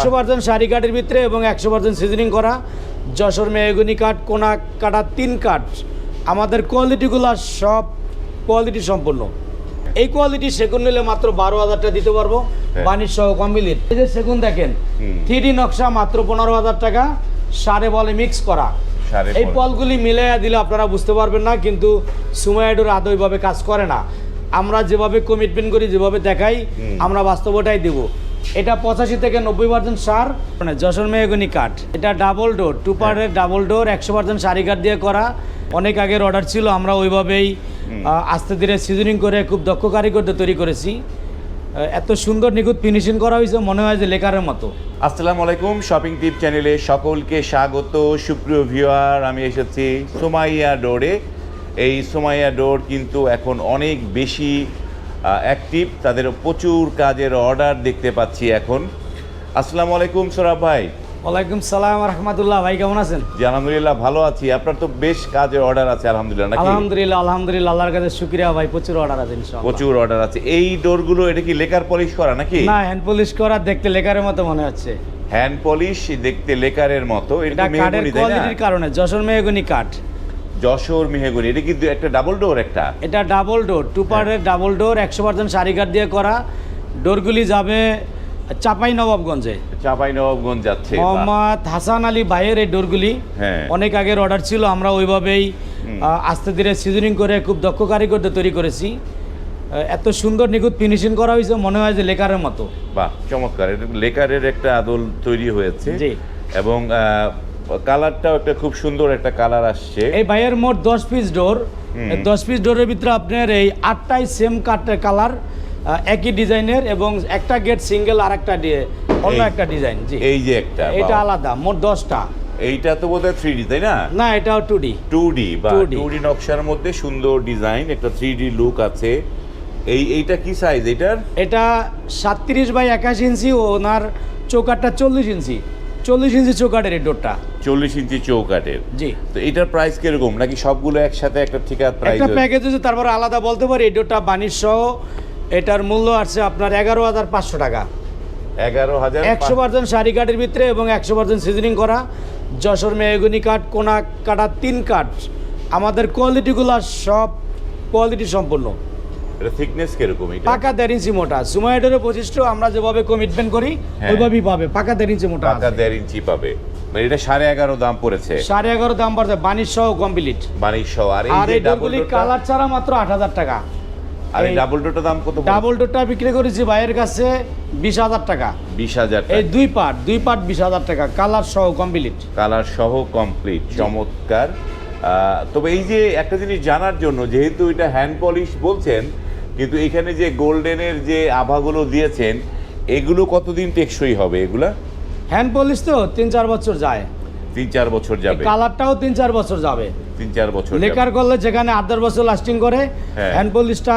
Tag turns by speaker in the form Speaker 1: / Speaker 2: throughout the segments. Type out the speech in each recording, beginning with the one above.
Speaker 1: একশো পার্সেন্ট শাড়ি কাঠের ভিতরে এবং একশো পার্সেন্ট সিজনিং করা। যশোর মেহগুনি কাঠ কোনা কাটা তিন কাঠ। আমাদের কোয়ালিটিগুলো সব কোয়ালিটি সম্পূর্ণ। এই কোয়ালিটি সেগুন নিলে মাত্র বারো হাজারটা দিতে পারব
Speaker 2: হ্যাঁ।
Speaker 1: বাণিজ্য সহ কমপ্লিট। এই যে সেগুন দেখেন। থ্রি নকশা মাত্র পনেরো হাজার টাকা সারে বলে মিক্স করা। এই। পলগুলি মিলাইয়া দিলে আপনারা বুঝতে পারবেন না কিন্তু সুমাইডোর আদৌ ওইভাবে কাজ করে না। আমরা যেভাবে কমিটমেন্ট করি যেভাবে দেখাই আমরা বাস্তবটাই দেব। এটা পঁচাশি থেকে নব্বই পার্সেন্ট সার। মানে যশোর মেহগনি কাঠ। এটা ডাবল ডোর টু পার্টের ডাবল ডোর একশো পার্সেন্ট সারি কাঠ দিয়ে করা। অনেক আগের অর্ডার ছিল আমরা ওইভাবেই আস্তে ধীরে সিজনিং করে খুব দক্ষ কারিগরদের তৈরি করেছি। এত সুন্দর নিখুঁত ফিনিশিং করা হয়েছে মনে হয় যে লেকারের মতো।
Speaker 2: আসসালামু আলাইকুম শপিং টিপ চ্যানেলে সকলকে স্বাগত। সুপ্রিয় ভিউয়ার আমি এসেছি সোমাইয়া ডোরে এই সোমাইয়া ডোর কিন্তু এখন অনেক বেশি অ্যাক্টিভ তাদের প্রচুর কাজের অর্ডার দেখতে পাচ্ছি এখন। আসসালামু আলাইকুম সোরাব ভাই।
Speaker 1: ওয়ালাইকুম সালাম রহমতুল্লাহ ভাই কেমন আছেন?
Speaker 2: জি আলহামদুলিল্লাহ ভালো আছি। আপনার তো বেশ কাজের অর্ডার আছে আলহামদুলিল্লাহ নাকি?
Speaker 1: আলহামদুলিল্লাহ আলহামদুলিল্লাহ আল্লাহর কাছে শুক্রিয়া ভাই প্রচুর অর্ডার আছে ইনশাআল্লাহ।
Speaker 2: প্রচুর অর্ডার আছে। এই ডোরগুলো এটা কি লেকার পলিশ করা নাকি?
Speaker 1: না হ্যান্ড পলিশ করা দেখতে লেকারের মতো মনে হচ্ছে।
Speaker 2: হ্যান্ড পলিশ দেখতে লেকারের মতো।
Speaker 1: এটা কাঠের কোয়ালিটির কারণে যশোর মেহগুনি কাঠ
Speaker 2: যশোর মেহগনি এটা কি দু- একটা ডাবল ডোর একটা।
Speaker 1: এটা ডাবল ডোর টু পার্টের ডাবল ডোর একশো পার্সেন্ট কাঠ দিয়ে করা। ডোরগুলি যাবে চাপাই নবাবগঞ্জে।
Speaker 2: চাপাই নবাবগঞ্জ যাচ্ছে
Speaker 1: মোহাম্মদ হাসান আলী ভাইয়ের এই ডোরগুলি
Speaker 2: হ্যাঁ।
Speaker 1: অনেক আগের অর্ডার ছিল আমরা ওইভাবেই আস্তে ধীরে সিজনিং করে খুব দক্ষ কারিগরদের তৈরি করেছি। এত সুন্দর নিখুঁত ফিনিশিং করা হয়েছে মনে হয় যে লেকারের মতো।
Speaker 2: বাহ চমৎকার। লেকারের একটা আদল তৈরি হয়েছে। এবং কালারটাও একটা খুব সুন্দর একটা কালার আসছে।
Speaker 1: এই ভাইয়ের মোট দশ পিস ডোর। দশ পিস ডোরের ভিতরে আপনার এই আটটাই সেম কাঠের কালার একই ডিজাইনের এবং একটা গেট সিঙ্গেল আর একটা অন্য একটা ডিজাইন জি।
Speaker 2: এই যে একটা
Speaker 1: এটা আলাদা মোট দশটা।
Speaker 2: এইটা তো বোধহয় থ্রি ডি তাই না?
Speaker 1: না এটাও টু ডি
Speaker 2: টু ডি বা
Speaker 1: 2D
Speaker 2: টু ডি নকশার মধ্যে সুন্দর ডিজাইন একটা থ্রি ডি লুক আছে। এই এইটা কি সাইজ এটার
Speaker 1: এটা সাতত্রিশ বাই একাশি ইঞ্চি ওনার চৌকাটটা চল্লিশ ইঞ্চি। চল্লিশ ইঞ্চি চৌকাটের এই ডোরটা।
Speaker 2: চল্লিশ ইঞ্চি চৌকাটের
Speaker 1: জি।
Speaker 2: তো এটার প্রাইস কীরকম? নাকি সবগুলো একসাথে একটা ঠিকা প্রাইস
Speaker 1: একটা প্যাকেজ আছে তারপর আলাদা বলতে পারি এই ডোরটা বাণিজ্য সহ এটার মূল্য আছে আপনার এগারো হাজার পাঁচশো টাকা।
Speaker 2: এগারো হাজার
Speaker 1: একশো পার্সেন্ট শাড়ি কাঠের ভিতরে এবং একশো পার্সেন্ট সিজনিং করা। যশোর মেহগুনি কাঠ কোনা কাটা তিন কাঠ। আমাদের কোয়ালিটিগুলো সব কোয়ালিটি সম্পূর্ণ।
Speaker 2: এটা থিকনেস কীরকম এটা?
Speaker 1: পাকা দেড় ইঞ্চি মোটা। সুমাইডের বৈশিষ্ট্য আমরা যেভাবে কমিটমেন্ট করি
Speaker 2: হ্যাঁ।
Speaker 1: ওইভাবেই পাবে। পাকা দেড় ইঞ্চি মোটা
Speaker 2: পাকা দেড় ইঞ্চি পাবে। মানে এটা সাড়ে এগারো দাম পড়েছে।
Speaker 1: সাড়ে এগারো দাম পড়ছে বাণিজ্য সহ কমপ্লিট
Speaker 2: সহ আর এই ডাবল
Speaker 1: কালার ছাড়া মাত্র আট হাজার টাকা।
Speaker 2: আর এই ডাবল ডোরটার দাম কত
Speaker 1: ডাবল ডোরটা বিক্রি করেছি ভাইয়ের কাছে বিশ হাজার টাকা।
Speaker 2: বিশ হাজার
Speaker 1: এই দুই পার্ট দুই পার্ট বিশ হাজার টাকা। কালার সহ কমপ্লিট
Speaker 2: কালার সহ কমপ্লিট চমৎকার। তবে এই যে একটা জিনিস জানার জন্য যেহেতু এটা হ্যান্ড পলিশ বলছেন কিন্তু এখানে যে গোল্ডেনের যে আভাগুলো দিয়েছেন এগুলো কতদিন টেকসই হবে এগুলা?
Speaker 1: হ্যান্ড পলিশ তো তিন চার বছর যায়।
Speaker 2: তিন চার বছর যাবে।
Speaker 1: কালারটাও তিন চার বছর যাবে।
Speaker 2: তিন চার বছর।
Speaker 1: লেকার করলে যেখানে আট দশ বছর লাস্টিং করে
Speaker 2: হ্যাঁ।
Speaker 1: হ্যান্ড পলিশটা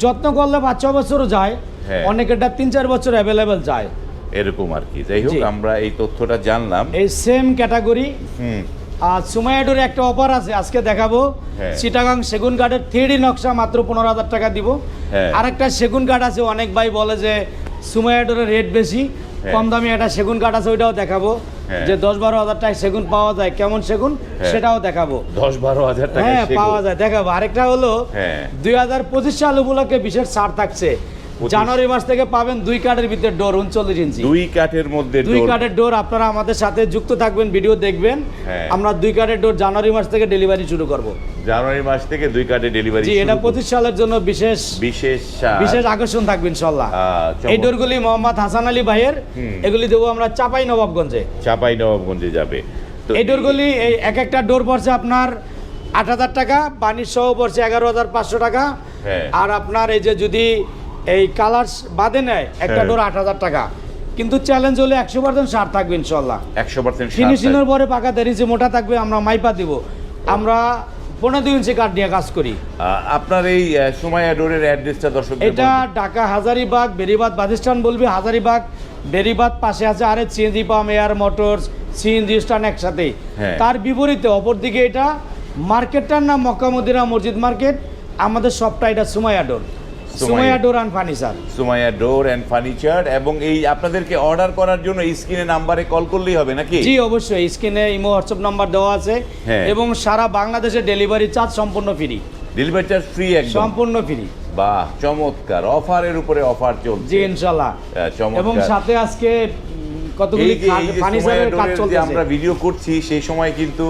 Speaker 1: যত্ন করলে পাঁচ ছ বছরও যায়
Speaker 2: হ্যাঁ।
Speaker 1: অনেকেরটা তিন চার বছর অ্যাভেলেবেল যায়।
Speaker 2: এরকম আর কি। যাই হোক আমরা এই তথ্যটা জানলাম।
Speaker 1: এই সেম ক্যাটাগরি
Speaker 2: হুম।
Speaker 1: আর সুমাইয়াডোর একটা অফার আছে আজকে দেখাবো
Speaker 2: হ্যাঁ।
Speaker 1: চিটাগাং সেগুন কাঠের থ্রি নকশা মাত্র পনেরো হাজার টাকা দিব
Speaker 2: আর
Speaker 1: একটা সেগুন কাঠ আছে অনেক ভাই বলে যে সুমাইয়াডোরের রেট বেশি
Speaker 2: হ্যাঁ।
Speaker 1: কম দামি একটা সেগুন কাঠ আছে ওইটাও দেখাবো
Speaker 2: হ্যাঁ।
Speaker 1: যে দশ বারো হাজার টাকা সেগুন পাওয়া যায় কেমন সেগুন
Speaker 2: হ্যাঁ।
Speaker 1: সেটাও দেখাবো
Speaker 2: দশ বারো হাজার টাকা
Speaker 1: হ্যাঁ পাওয়া যায় দেখাবো আরেকটা হলো
Speaker 2: হ্যাঁ।
Speaker 1: দুই হাজার পঁচিশ সাল উপলক্ষে বিশেষ ছাড় থাকছে। জানুয়ারি মাস থেকে পাবেন দুই কাঠের ভিতরে ডোর উনচল্লিশ ইঞ্চি।
Speaker 2: দুই কাঠের মধ্যে
Speaker 1: দুই কাঠের ডোর আপনারা আমাদের সাথে যুক্ত থাকবেন ভিডিও দেখবেন।
Speaker 2: হ্যাঁ।
Speaker 1: আমরা দুই কাঠের ডোর জানুয়ারি মাস থেকে ডেলিভারি শুরু করব।
Speaker 2: জানুয়ারি মাস থেকে দুই কাঠে ডেলিভারি
Speaker 1: জি এটা পঁচিশ সালের জন্য বিশেষ
Speaker 2: বিশেষ
Speaker 1: বিশেষ আকর্ষণ থাকবে ইনশাল্লাহ এই ডোরগুলি মোহাম্মদ হাসান আলী ভাইয়ের। এগুলি দেবো আমরা চাপাই নবাবগঞ্জে।
Speaker 2: চাপাই নবাবগঞ্জে যাবে।
Speaker 1: এই ডোরগুলি এই এক একটা ডোর পড়ছে আপনার আট হাজার টাকা বাণিজ্য সহ পড়ছে এগারো হাজার পাঁচশো টাকা।
Speaker 2: হ্যাঁ।
Speaker 1: আর আপনার এই যে যদি এই কালার বাদে নেয় একটা
Speaker 2: হ্যাঁ।
Speaker 1: ডোর আট হাজার টাকা। কিন্তু চ্যালেঞ্জ হলে একশো পার্সেন্ট সার থাকবে ইনশাল্লাহ।
Speaker 2: একশো পার্সেন্ট
Speaker 1: ফিনিশিংয়ের পরে পাকা দেড় ইঞ্চি মোটা থাকবে আমরা মাইপা দিব। আমরা পনেরো দুই ইঞ্চি কাঠ নিয়ে কাজ করি।
Speaker 2: আপনার এই আহ, সুমাইয়া ডোরের অ্যাড্রেসটা দর্শক
Speaker 1: এটা ঢাকা হাজারিবাগ বেরিবাদ বাদিস্তান বলবি হাজারিবাগ। বেরিবাদ পাশে আছে আরে CNG pump air motors CNG stand একসাথে।
Speaker 2: হ্যাঁ।
Speaker 1: তার বিপরীতে অপরদিকে এটা মার্কেটটার নাম মক্কা মদিনা মসজিদ মার্কেট। আমাদের সবটা এটা Sumaiya door Sumaiya door and furniture
Speaker 2: Sumaiya door and furniture এবং এই আপনাদেরকে অর্ডার করার জন্য স্ক্রিনে নাম্বারে কল করলেই হবে নাকি?
Speaker 1: জি অবশ্যই। স্ক্রিনে ইমো হোয়াটসঅ্যাপ নাম্বার দেওয়া আছে
Speaker 2: হ্যাঁ।
Speaker 1: এবং সারা বাংলাদেশে ডেলিভারি চার্জ সম্পূর্ণ ফ্রি
Speaker 2: ডেলিভারি চার্জ ফ্রি একদম।
Speaker 1: সম্পূর্ণ ফ্রি
Speaker 2: বাহ চমৎকার। অফারের উপরে অফার চলছে।
Speaker 1: জি
Speaker 2: চমৎকার।
Speaker 1: এবং সাথে আজকে কতগুলি
Speaker 2: এই এই
Speaker 1: ফার্নিচারের কাজ চলতেছে।
Speaker 2: আমরা ভিডিও করছি সেই সময় কিন্তু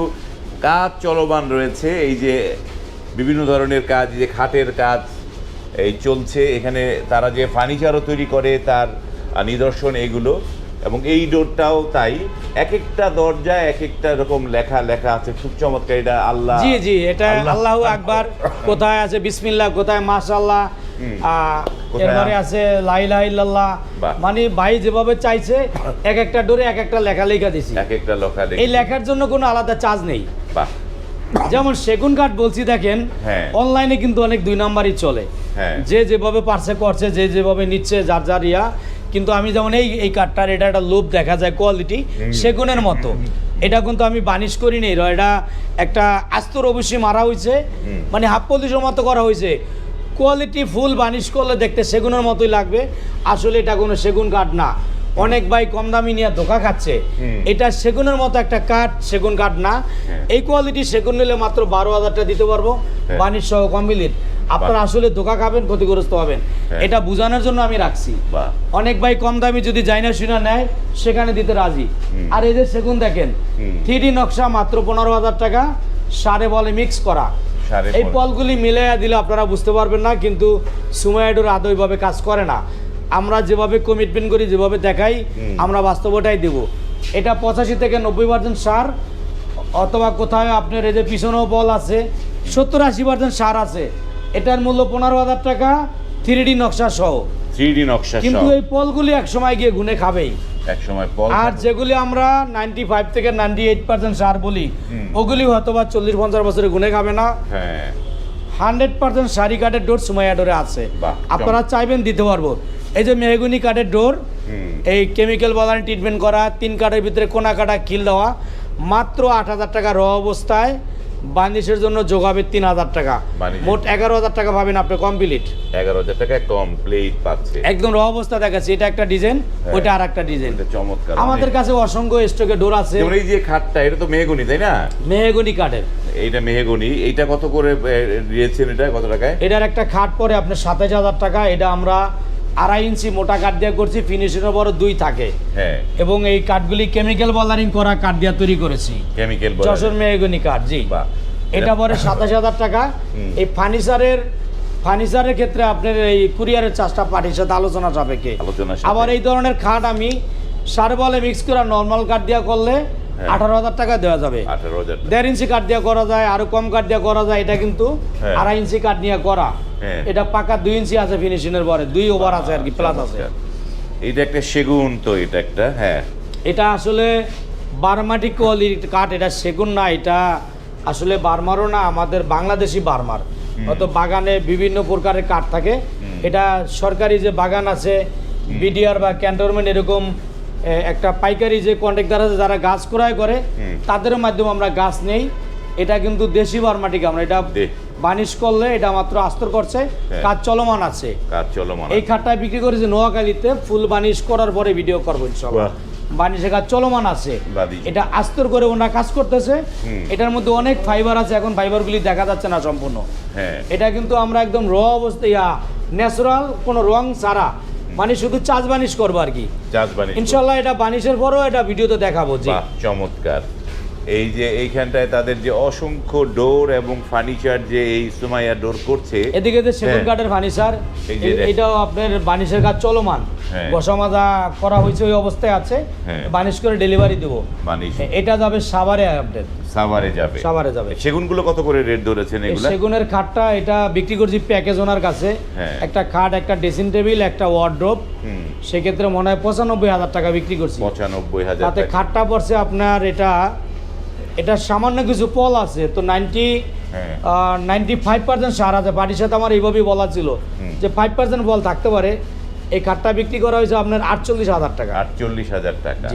Speaker 2: কাজ চলমান রয়েছে। এই যে বিভিন্ন ধরনের কাজ এই যে খাটের কাজ এই চলছে। এখানে তারা যে ফার্নিচারও তৈরি করে তার নিদর্শন এগুলো। এবং এই ডোরটাও তাই। এক একটা দরজা এক একটা রকম লেখা লেখা আছে। খুব চমৎকার। এটা আল্লাহ
Speaker 1: জি জি এটা
Speaker 2: আল্লাহ-
Speaker 1: আকবার। কোথায় আছে? বিসমিল্লাহ কোথায়? মাশাল্লাহ এরপরে আছে লাইলা ইল্লাল্লাহ। মানে ভাই যেভাবে চাইছে এক একটা ডোরে এক একটা লেখা লেখা দিছি
Speaker 2: এক একটা লেখা
Speaker 1: এই লেখার জন্য কোনো আলাদা চার্জ নেই। যেমন সেগুন কাঠ বলছি দেখেন
Speaker 2: হ্যাঁ।
Speaker 1: অনলাইনে কিন্তু অনেক দুই নাম্বারই চলে।
Speaker 2: হ্যাঁ।
Speaker 1: যে যেভাবে পারছে করছে যে যেভাবে নিচ্ছে যার যার ইয়া কিন্তু আমি যেমন এই এই কাঠটার এটা একটা লোভ দেখা যায় কোয়ালিটি সেগুনের মতো। এটা কিন্তু আমি বানিশ করি নেই এটা একটা আস্তর অবশ্যই মারা হয়েছে মানে হাফ পলিশের মতো করা হয়েছে কোয়ালিটি ফুল বানিশ করলে দেখতে সেগুনের মতোই লাগবে। আসলে এটা কোনো সেগুন কাঠ না। অনেক ভাই কম দামি নিয়ে ধোকা খাচ্ছে। এটা সেগুনের মতো একটা কাঠ সেগুন কাঠ না।
Speaker 2: হ্যাঁ।
Speaker 1: এই কোয়ালিটি সেগুন নিলে মাত্র বারো হাজারটা দিতে পারব
Speaker 2: হ্যাঁ।
Speaker 1: বাণিজ্য সহ কমপ্লিট আপনারা আসলে ধোকা খাবেন ক্ষতিগ্রস্ত হবেন।
Speaker 2: হ্যাঁ।
Speaker 1: এটা বোঝানোর জন্য আমি রাখছি। অনেক ভাই কম দামি যদি যাই না শুনে নেয় সেখানে দিতে রাজি। আর এই যে সেগুন দেখেন। থ্রি নকশা মাত্র পনেরো হাজার টাকা সারে বলে মিক্স করা। এই। পলগুলি মিলে দিলে আপনারা বুঝতে পারবেন না কিন্তু সুমাইডোর আদৌ এইভাবে কাজ করে না। আমরা যেভাবে কমিটমেন্ট করি যেভাবে দেখাই। আমরা বাস্তবটাই দেব। এটা পঁচাশি থেকে নব্বই পার্সেন্ট সার অথবা কোথায় আপনার এই যে পিছনেও বল আছে সত্তর আশি পার্সেন্ট সার আছে। এটার মূল্য পনেরো হাজার টাকা থ্রি ডি নকশা সহ।
Speaker 2: থ্রি ডি নকশা
Speaker 1: কিন্তু এই পলগুলি এক সময় গিয়ে গুনে খাবেই।
Speaker 2: এক সময় পল
Speaker 1: আর যেগুলি আমরা নাইনটি ফাইভ থেকে নাইনটি এইট পার্সেন্ট সার বলি ওগুলি হয়তো বা চল্লিশ পঞ্চাশ বছরে গুনে খাবে না।
Speaker 2: হ্যাঁ।
Speaker 1: হান্ড্রেড পার্সেন্ট শাড়ি কাঠের ডোর সুমাইয়া ডোরে আছে। আপনারা চাইবেন দিতে পারব। এই যে মেহগুনি কাঠের ডোর এই কেমিক্যাল বালানি ট্রিটমেন্ট করা তিন কাঠের ভিতরে কোনা কাটা কিল দেওয়া মাত্র আট হাজার টাকা র অবস্থায় বান্দিশের জন্য যোগাবে তিন হাজার টাকা। মোট এগারো হাজার টাকা পাবেন আপনি কমপ্লিট
Speaker 2: এগারো হাজার টাকা কমপ্লিট পাচ্ছে।
Speaker 1: একদম র অবস্থা দেখাচ্ছে এটা একটা ডিজাইন
Speaker 2: হ্যাঁ।
Speaker 1: ওইটা আর একটা ডিজাইন
Speaker 2: চমৎকার।
Speaker 1: আমাদের কাছে অসংখ্য স্টকে ডোর আছে।
Speaker 2: এই যে খাটটা এটা তো মেহগুনি তাই না?
Speaker 1: মেহগুনি কাঠের।
Speaker 2: এইটা মেহগুনি এইটা কত করে দিয়েছেন এটা কত টাকায়?
Speaker 1: এটার একটা খাট পরে আপনার সাতাশ হাজার টাকা এটা আমরা আড়াই ইঞ্চি মোটা কাঠ দিয়ে করছি ফিনিশিংয়ের বড় দুই থাকে।
Speaker 2: হ্যাঁ।
Speaker 1: এবং এই কাঠগুলি কেমিক্যাল বলারিং করা কাঠ দিয়ে তৈরি করেছি।
Speaker 2: কেমিক্যাল
Speaker 1: যশোর মেহগনি কাঠ জি। এটা পরে সাতাশ হাজার টাকা। এই ফার্নিচারের ফার্নিচারের ক্ষেত্রে আপনার এই কুরিয়ারের চার্জটা পার্টির সাথে আলোচনা সাপেক্ষে। আবার এই ধরনের খাট আমি সার বলে মিক্স করা নর্মাল কাঠ দিয়ে করলে। আঠারো হাজার টাকা দেওয়া যাবে। দেড় ইঞ্চি কাঠ দিয়ে করা যায় আরও কম কাঠ দিয়ে করা যায় এটা কিন্তু
Speaker 2: হ্যাঁ।
Speaker 1: আড়াই ইঞ্চি কাঠ নিয়ে করা।
Speaker 2: হ্যাঁ।
Speaker 1: এটা পাকা দুই ইঞ্চি আছে ফিনিশিং এর পরে দুই ওভার আছে আর কি প্লাস আছে।
Speaker 2: এটা একটা সেগুন তো এটা একটা হ্যাঁ।
Speaker 1: এটা আসলে বারমাটি কোয়ালিটি কাঠ এটা সেগুন না এটা আসলে বার্মারও না আমাদের বাংলাদেশি বার্মার। হয়তো বাগানে বিভিন্ন প্রকারের কাঠ থাকে। এটা সরকারি যে বাগান আছে বিডিআর বা ক্যান্টনমেন্ট এরকম একটা পাইকারি যে কন্ট্রাক্টার আছে যারা গাছ ক্রয় করে। তাদের মাধ্যমে আমরা গাছ নেই। এটা কিন্তু দেশি বার্মাটি আমরা এটা বানিশ করলে এটা মাত্র আস্তর করছে।
Speaker 2: হ্যাঁ।
Speaker 1: কাজ চলমান আছে।
Speaker 2: কাজ চলমান
Speaker 1: এই খাটটা বিক্রি করেছি নোয়াখালীতে ফুল বানিশ করার পরে ভিডিও করব ইনশাল্লাহ
Speaker 2: বাহ।
Speaker 1: বানিশের কাজ চলমান আছে। এটা আস্তর করে ওনারা কাজ করতেছে। এটার মধ্যে অনেক ফাইবার আছে এখন ফাইবারগুলি দেখা যাচ্ছে না সম্পূর্ণ।
Speaker 2: হ্যাঁ।
Speaker 1: এটা কিন্তু আমরা একদম র অবস্থা ইয়া ন্যাচারাল কোনো রং ছাড়া। মানে শুধু চাষ বানিশ করব আর কি।
Speaker 2: চাষ
Speaker 1: ইনশাল্লাহ এটা বানিশের পরও এটা ভিডিওতে দেখাবো জি।
Speaker 2: চমৎকার। এই যে এইখানটায় তাদের যে অসংখ্য ডোর এবং ফার্নিচার যে এই সুমাইয়া ডোর করছে
Speaker 1: এদিকে যে সেগুন
Speaker 2: হ্যাঁ।
Speaker 1: কাঠের ফার্নিচার এটাও আপনার বানিশের কাজ চলমান।
Speaker 2: হ্যাঁ।
Speaker 1: করা হয়েছে ওই অবস্থায় আছে
Speaker 2: হ্যাঁ।
Speaker 1: বানিশ করে ডেলিভারি দেবো। এটা যাবে সাভারে আপনার
Speaker 2: সাভারে যাবে।
Speaker 1: সাভারে যাবে।
Speaker 2: সেগুনগুলো কত করে রেট ধরেছেন এগুলা?
Speaker 1: সেগুনের খাটটা এটা বিক্রি করছি প্যাকেজ ওনার কাছে। একটা খাট একটা ড্রেসিং টেবিল একটা ওয়ার্ড্রোপ সেক্ষেত্রে মনে হয় পঁচানব্বই হাজার টাকা বিক্রি করছি।
Speaker 2: পঁচানব্বই হাজার
Speaker 1: তাতে খাটটা পড়ছে আপনার এটা এটা সামান্য কিছু পল আছে তো নাইনটি নাইনটি ফাইভ পার্সেন্ট সার আছে। বাড়ির সাথে আমার এইভাবেই বলা ছিল যে ফাইভ পার্সেন্ট বল থাকতে পারে। এই খাটটা বিক্রি করা হয়েছে আপনার আটচল্লিশ হাজার টাকা।
Speaker 2: আটচল্লিশ হাজার টাকা।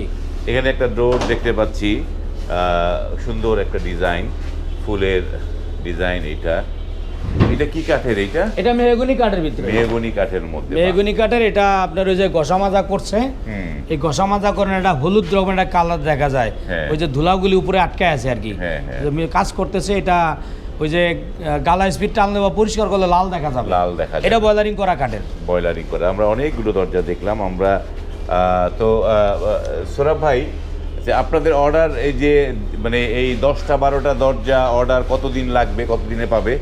Speaker 2: এখানে একটা ডোর দেখতে পাচ্ছি। সুন্দর একটা ডিজাইন ফুলের ডিজাইন এটা এটা কি কাঠের এইটা?
Speaker 1: এটা মেহগুনি কাঠের ভিতরে।
Speaker 2: মেহগনি কাঠের মধ্যে।
Speaker 1: মেহগুনি কাঠের এটা আপনার ওই যে ঘষা মাজা করছে এই ঘষা মাজা করেন একটা হলুদ রকমের একটা কালার দেখা যায়।
Speaker 2: হ্যাঁ।
Speaker 1: ওই যে ধুলাগুলি উপরে আটকে আছে আর কি।
Speaker 2: হ্যাঁ, হ্যাঁ।
Speaker 1: কাজ করতেছে এটা ওই যে গালা স্পিড টানলে বা পরিষ্কার করলে লাল দেখা যাবে।
Speaker 2: লাল দেখা
Speaker 1: এটা বয়লারিং করা কাঠের।
Speaker 2: বয়লারিং করে। আমরা অনেকগুলো দরজা দেখলাম আমরা তো আহ, ভাই যে আপনাদের অর্ডার এই যে মানে এই দশটা বারোটা দরজা অর্ডার কতদিন লাগবে কতদিনে পাবে?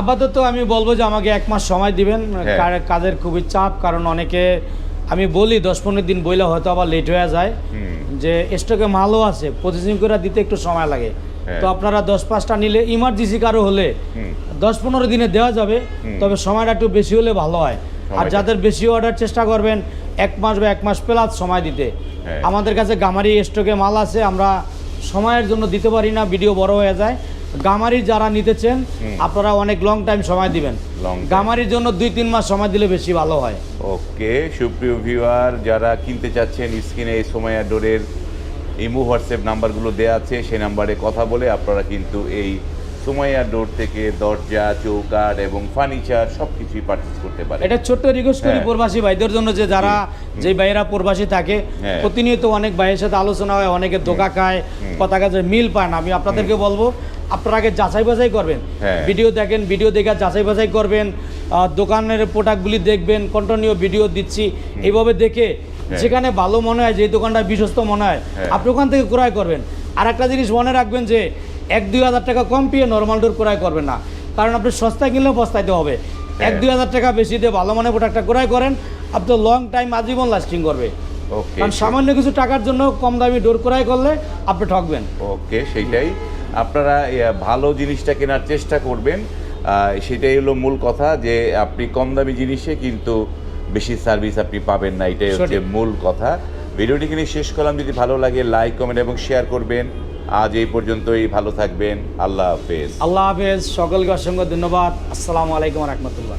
Speaker 1: আপাতত আমি বলব যে আমাকে এক মাস সময় দিবেন।
Speaker 2: হ্যাঁ।
Speaker 1: কাজের খুবই চাপ কারণ অনেকে আমি বলি দশ পনেরো দিন বইলে হয়তো আবার লেট হয়ে যায়। যে স্টকে মালও আছে প্রসেসিং করে দিতে একটু সময় লাগে।
Speaker 2: হ্যাঁ।
Speaker 1: তো আপনারা দশ পাঁচটা নিলে ইমার্জেন্সি কারও হলে দশ পনেরো দিনে দেওয়া যাবে। তবে সময়টা একটু বেশি হলে ভালো হয়। আর যাদের বেশি অর্ডার চেষ্টা করবেন এক মাস বা এক মাস প্লাস সময় দিতে।
Speaker 2: হ্যাঁ।
Speaker 1: আমাদের কাছে গামারি স্টকে মাল আছে আমরা সময়ের জন্য দিতে পারি না ভিডিও বড় হয়ে যায়। গামারি যারা নিতেছেন আপনারা অনেক লং টাইম সময় দিবেন। গামারির জন্য দুই তিন মাস সময় দিলে বেশি ভালো হয়।
Speaker 2: ওকে সুপ্রিয় ভিউয়ার যারা কিনতে চাচ্ছেন স্ক্রিনে এই সময় ডোরের ইমো হোয়াটসঅ্যাপ নাম্বারগুলো দেওয়া আছে সেই নাম্বারে কথা বলে আপনারা কিন্তু এই সুমাইয়া ডোর থেকে দরজা চৌকাঠ এবং ফার্নিচার সব কিছুই পারচেস করতে পারে
Speaker 1: এটা ছোট্ট রিকোয়েস্ট করি
Speaker 2: হ্যাঁ।
Speaker 1: প্রবাসী ভাইদের জন্য যে যারা যে ভাইয়েরা প্রবাসী থাকে
Speaker 2: হ্যাঁ।
Speaker 1: প্রতিনিয়ত অনেক ভাইয়ের সাথে আলোচনা হয় অনেকে ধোকা খায় কথা কাজে মিল পায় না। আমি আপনাদেরকে বলব আপনারা আগে যাচাই বাছাই করবেন।
Speaker 2: হ্যাঁ।
Speaker 1: ভিডিও দেখেন ভিডিও দেখে যাচাই বাছাই করবেন দোকানের প্রোডাক্টগুলি দেখবেন কন্টিনিউ ভিডিও দিচ্ছি এইভাবে দেখে যেখানে ভালো মনে হয় যে দোকানটা বিশ্বস্ত মনে হয়
Speaker 2: হ্যাঁ।
Speaker 1: আপনি ওখান থেকে ক্রয় করবেন। আর একটা জিনিস মনে রাখবেন যে এক দুই হাজার টাকা কম পেয়ে নর্মাল ডোর ক্রয় করবেন না। কারণ আপনি সস্তায় কিনলেও পস্তাইতে হবে। এক
Speaker 2: হ্যাঁ।
Speaker 1: দুই হাজার টাকা বেশি দিয়ে ভালো মানের প্রোডাক্টটা ক্রয় করেন আপনার লং টাইম আজীবন লাস্টিং করবে। কারণ সামান্য কিছু টাকার জন্য কম দামি ডোর ক্রয় করলে আপনি ঠকবেন।
Speaker 2: ওকে সেইটাই। আপনারা ভালো জিনিসটা কেনার চেষ্টা করবেন। সেটাই হলো মূল কথা যে আপনি কম দামি জিনিসে কিন্তু বেশি সার্ভিস আপনি পাবেন না এটাই হচ্ছে মূল কথা। ভিডিওটি কিনে শেষ করলাম। যদি ভালো লাগে লাইক কমেন্ট এবং শেয়ার করবেন। আজ এই পর্যন্তই ভালো থাকবেন। আল্লাহ হাফেজ।
Speaker 1: আল্লাহ হাফেজ। সকলকে অসংখ্য ধন্যবাদ। আসসালামু আলাইকুম রহমতুল্লাহ।